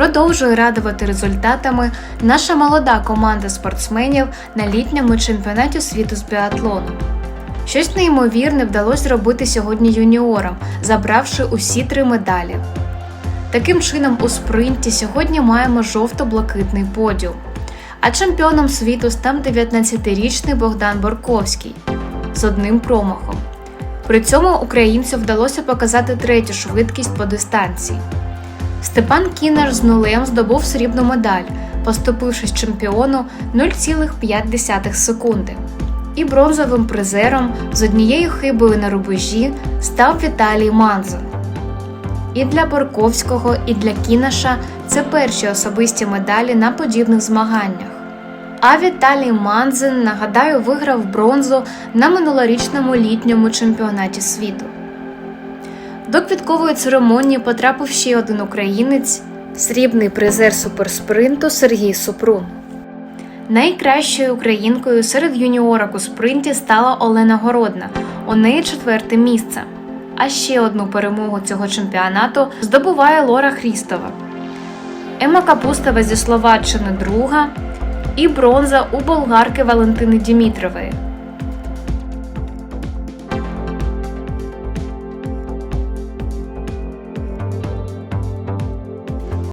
Продовжує радувати результатами наша молода команда спортсменів на літньому чемпіонаті світу з біатлону. Щось неймовірне вдалося зробити сьогодні юніорам, забравши усі три медалі. Таким чином, у спринті сьогодні маємо жовто-блакитний подіум. А чемпіоном світу став 19-річний Богдан Борковський з одним промахом. При цьому українцю вдалося показати третю швидкість по дистанції. Степан Кінер з нулем здобув срібну медаль, поступившись чемпіону 0,5 секунди. І бронзовим призером з однією хибою на рубежі став Віталій Манзин. І для Борковського, і для Кінаша це перші особисті медалі на подібних змаганнях. А Віталій Манзин, нагадаю, виграв бронзу на минулорічному літньому чемпіонаті світу. До квіткової церемонії потрапив ще один українець срібний призер суперспринту Сергій Супрун. Найкращою українкою серед юніорок у спринті стала Олена Городна. У неї четверте місце. А ще одну перемогу цього чемпіонату здобуває Лора Хрістова. Ема Капустова зі Словаччини друга і бронза у болгарки Валентини Дімітрової.